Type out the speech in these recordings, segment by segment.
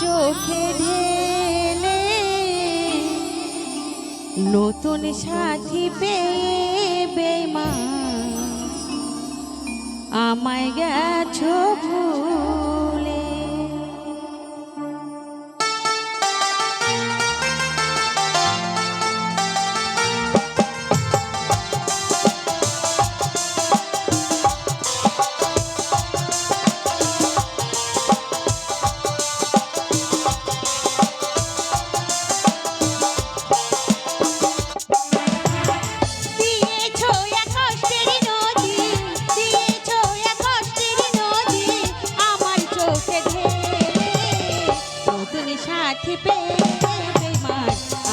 চোখে ঢেলে নতুন সাথী পেয়ে বেমা আমায় গেছো ভুল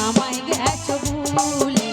আমায় গেছো ভুলে।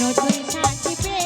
নতুন সাথী পে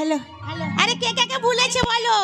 হ্যালো। আরে কে কে বলেছে বলো?